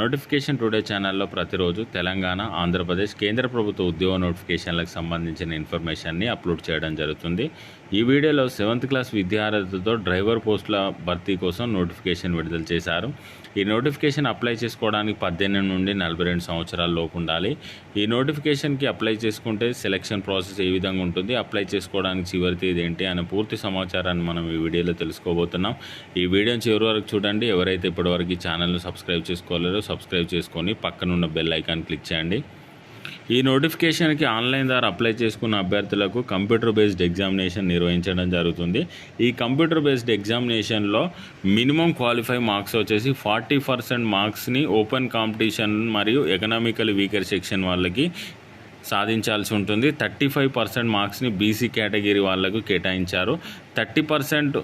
Notification today ఛానల్లో ప్రతిరోజు తెలంగాణ ఆంధ్రప్రదేశ్ కేంద్ర ప్రభుత్వ ఉద్యోగ నోటిఫికేషన్లకు సంబంధించిన ఇన్ఫర్మేషన్ని అప్లోడ్ చేయడం జరుగుతుంది. ఈ వీడియోలో సెవెంత్ క్లాస్ విద్యార్థులతో డ్రైవర్ పోస్టుల భర్తీ కోసం నోటిఫికేషన్ విడుదల చేశారు. ఈ నోటిఫికేషన్ అప్లై చేసుకోవడానికి పద్దెనిమిది నుండి నలభై రెండు సంవత్సరాల లోపు ఉండాలి. ఈ నోటిఫికేషన్కి అప్లై చేసుకుంటే సెలక్షన్ ప్రాసెస్ ఏ విధంగా ఉంటుంది అప్లై చేసుకోవడానికి చివరి తేదీ ఏంటి అనే పూర్తి సమాచారాన్ని మనం ఈ వీడియోలో తెలుసుకోబోతున్నాం. ఈ వీడియోని చివరి వరకు చూడండి. ఎవరైతే ఇప్పటివరకు ఈ ఛానల్ను సబ్స్క్రైబ్ చేసుకోలేరో సబ్స్క్రైబ్ చేసుకొని పక్కనున్న బెల్ ఐకాన్ క్లిక్ చేయండి. ఈ నోటిఫికేషన్కి ఆన్లైన్ ద్వారా అప్లై చేసుకున్న అభ్యర్థులకు కంప్యూటర్ బేస్డ్ ఎగ్జామినేషన్ నిర్వహించడం జరుగుతుంది. ఈ కంప్యూటర్ బేస్డ్ ఎగ్జామినేషన్లో మినిమం క్వాలిఫై మార్క్స్ వచ్చేసి ఫార్టీ పర్సెంట్ మార్క్స్ని ఓపెన్ కాంపిటీషన్ మరియు ఎకనామికల్ వీకర్ సెక్షన్ వాళ్ళకి సాధించాల్సి ఉంటుంది. థర్టీ ఫైవ్ పర్సెంట్ మార్క్స్ని బీసీ కేటగిరీ వాళ్ళకు కేటాయించారు. థర్టీ పర్సెంట్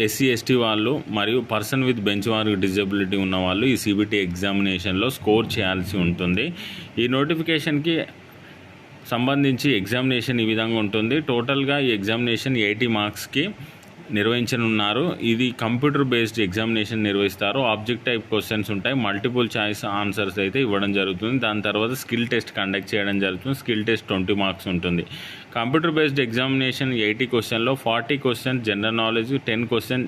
ఎస్సీ ఎస్టీ వాళ్ళు మరియు person with benchmark disability ఉన్న వాళ్ళు ఈ సిబిటీ ఎగ్జామినేషన్లో స్కోర్ చేయాల్సి ఉంటుంది. ఈ నోటిఫికేషన్కి సంబంధించి ఎగ్జామినేషన్ ఈ విధంగా ఉంటుంది. టోటల్గా ఈ ఎగ్జామినేషన్ ఎయిటీ మార్క్స్కి నిర్వహించనున్నారు. ఇది కంప్యూటర్ బేస్డ్ ఎగ్జామినేషన్ నిర్వహిస్తారు. ఆబ్జెక్ట్ టైప్ క్వశ్చన్స్ ఉంటాయి. మల్టిపుల్ చాయిస్ ఆన్సర్స్ అయితే ఇవ్వడం జరుగుతుంది. దాని తర్వాత స్కిల్ టెస్ట్ కండక్ట్ చేయడం జరుగుతుంది. స్కిల్ టెస్ట్ ట్వంటీ మార్క్స్ ఉంటుంది. కంప్యూటర్ బేస్డ్ ఎగ్జామినేషన్ ఎయిటీ క్వశ్చన్లో forty question general knowledge ten question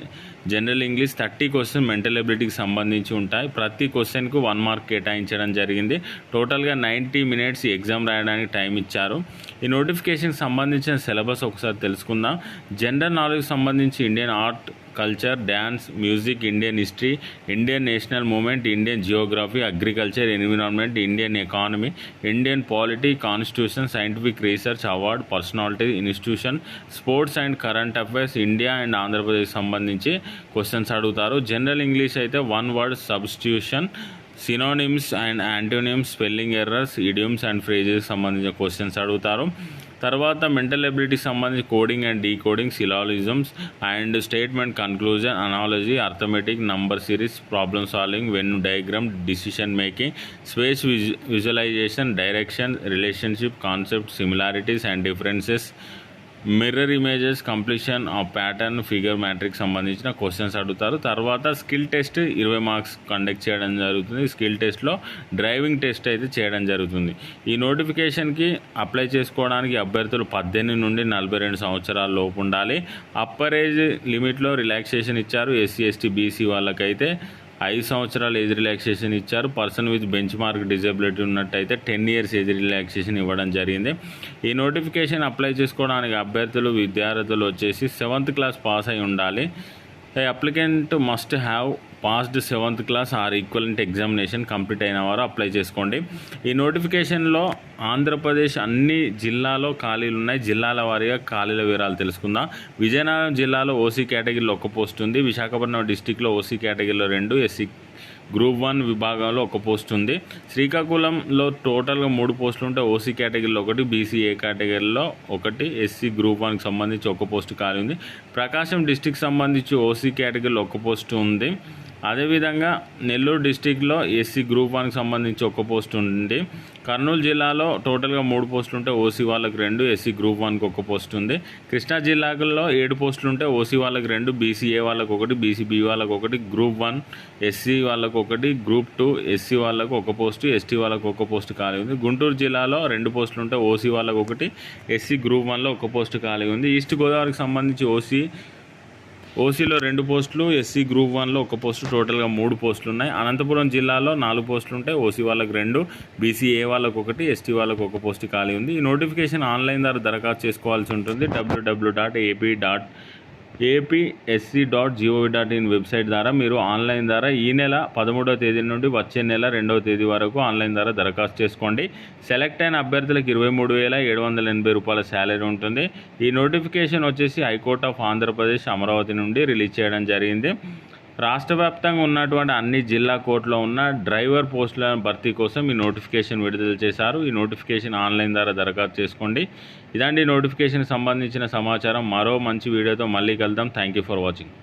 general English thirty question mental ఎబిలిటీకి సంబంధించి ఉంటాయి. ప్రతి క్వశ్చన్కు వన్ మార్క్ కేటాయించడం జరిగింది. టోటల్గా నైంటీ మినిట్స్ ఎగ్జామ్ రాయడానికి టైం ఇచ్చారు. ఈ నోటిఫికేషన్కి సంబంధించిన సిలబస్ ఒకసారి తెలుసుకుందాం. జనరల్ నాలెడ్జ్ సంబంధించి Indian art culture dance music Indian history Indian national movement Indian geography agriculture environment Indian economy Indian polity constitution scientific research award personality institution sports and current affairs India and Andhra Pradesh సంబంధించి questions అడుగుతారు. General English అయితే one word substitution synonyms and antonyms spelling errors idioms and phrases సంబంధించిన questions అడుగుతారు. తర్వాత mental ఎబిలిటీకి సంబంధించి coding and decoding syllogisms and statement conclusion analogy arithmetic number series problem solving Venn diagram decision making space visualisation direction relationship concept similarities and differences mirror images completion of pattern figure matrix సంబంధించిన questions అడుగుతారు. తర్వాత skill test ఇరవై marks conduct చేయడం జరుగుతుంది. Skill టెస్ట్లో driving test అయితే చేయడం జరుగుతుంది. ఈ నోటిఫికేషన్కి అప్లై చేసుకోవడానికి అభ్యర్థులు పద్దెనిమిది నుండి నలభై రెండు సంవత్సరాల లోపు ఉండాలి. అప్పర్ ఏజ్ లిమిట్లో రిలాక్సేషన్ ఇచ్చారు. ఎస్సీ ఎస్టీ బీసీ వాళ్ళకైతే ఐదు సంవత్సరాలు ఏజ్ రిలాక్సేషన్ ఇచ్చారు. Person with benchmark disability ఉన్నట్టయితే టెన్ ఇయర్స్ ఏజ్ రిలాక్సేషన్ ఇవ్వడం జరిగింది. ఈ నోటిఫికేషన్ అప్లై చేసుకోవడానికి అభ్యర్థులు విద్యార్థులు వచ్చేసి సెవెంత్ క్లాస్ పాస్ అయి ఉండాలి. A applicant must have passed seventh class or equivalent examination complete అయిన వారు అప్లై చేసుకోండి. ఈ నోటిఫికేషన్లో ఆంధ్రప్రదేశ్ అన్ని జిల్లాలో ఖాళీలు ఉన్నాయి. జిల్లాల వారీగా ఖాళీల వివరాలు తెలుసుకుందాం. విజయనగరం జిల్లాలో ఓసీ కేటగిరీలో ఒక పోస్ట్ ఉంది. విశాఖపట్నం డిస్టిక్లో ఓసీ కేటగిరీలో రెండు ఎస్సీ గ్రూప్ వన్ విభాగంలో ఒక పోస్ట్ ఉంది. శ్రీకాకుళంలో టోటల్గా మూడు పోస్టులు ఉంటే ఓసీ కేటగిరీలో ఒకటి బీసీ ఏ కేటగిరీలో ఒకటి ఎస్సీ గ్రూప్ వన్కి సంబంధించి ఒక పోస్ట్ ఖాళీ ఉంది. ప్రకాశం డిస్టిక్ సంబంధించి ఓసీ కేటగిరీలో ఒక పోస్ట్ ఉంది. అదేవిధంగా నెల్లూరు డిస్టిక్లో ఎస్సీ గ్రూప్ వన్కి సంబంధించి ఒక పోస్ట్ ఉంది. కర్నూలు జిల్లాలో టోటల్గా మూడు పోస్టులు ఉంటే ఓసీ వాళ్ళకి రెండు ఎస్సీ గ్రూప్ వన్కి ఒక పోస్ట్ ఉంది. కృష్ణా జిల్లాలో ఏడు పోస్టులు ఉంటే ఓసీ వాళ్ళకి రెండు బీసీఏ వాళ్ళకి ఒకటి బీసీబీ వాళ్ళకి ఒకటి గ్రూప్ వన్ ఎస్సీ వాళ్ళకి ఒకటి గ్రూప్ టూ ఎస్సీ వాళ్ళకు ఒక పోస్టు ఎస్టీ వాళ్ళకు ఒక పోస్ట్ ఖాళీ ఉంది. గుంటూరు జిల్లాలో రెండు పోస్టులు ఉంటే ఓసీ వాళ్ళకి ఒకటి ఎస్సీ గ్రూప్ వన్లో ఒక పోస్ట్ ఖాళీ ఉంది. ఈస్ట్ గోదావరికి సంబంధించి ఓసీ ఓసీలో రెండు పోస్టులు ఎస్సీ గ్రూప్ వన్లో ఒక పోస్టు టోటల్గా మూడు పోస్టులు ఉన్నాయి అనంతపురం జిల్లాలో నాలుగు పోస్టులు ఉంటాయి ఓసీ వాళ్ళకి రెండు బీసీఏ వాళ్ళకు ఒకటి ఎస్టీ వాళ్ళకు ఒక పోస్ట్ ఖాళీ ఉంది. ఈ నోటిఫికేషన్ ఆన్లైన్ ద్వారా దరఖాస్తు చేసుకోవాల్సి ఉంటుంది. WW dot AP dot APSC dot GOV dot in website ద్వారా మీరు ఆన్లైన్ ద్వారా ఈ నెల పదమూడవ తేదీ నుండి వచ్చే నెల రెండవ తేదీ వరకు ఆన్లైన్ ద్వారా దరఖాస్తు చేసుకోండి. సెలెక్ట్ అయిన అభ్యర్థులకు ఇరవై మూడు వేల ఏడు వందల ఎనభై రూపాయల శాలరీ ఉంటుంది. ఈ నోటిఫికేషన్ వచ్చేసి హైకోర్ట్ ఆఫ్ ఆంధ్రప్రదేశ్ అమరావతి నుండి రిలీజ్ చేయడం జరిగింది. రాష్ట్ర వ్యాప్తంగా ఉన్నటువంటి అన్ని జిల్లా కోర్టులో ఉన్న డ్రైవర్ పోస్టుల భర్తీ కోసం ఈ నోటిఫికేషన్ విడుదల చేశారు. ఈ నోటిఫికేషన్ ఆన్లైన్ ద్వారా దరఖాస్తు చేసుకోండి. ఇలాంటి నోటిఫికేషన్ సంబంధించిన సమాచారం. మరో మంచి వీడియోతో మళ్ళీ కలుద్దాం. Thank you for watching.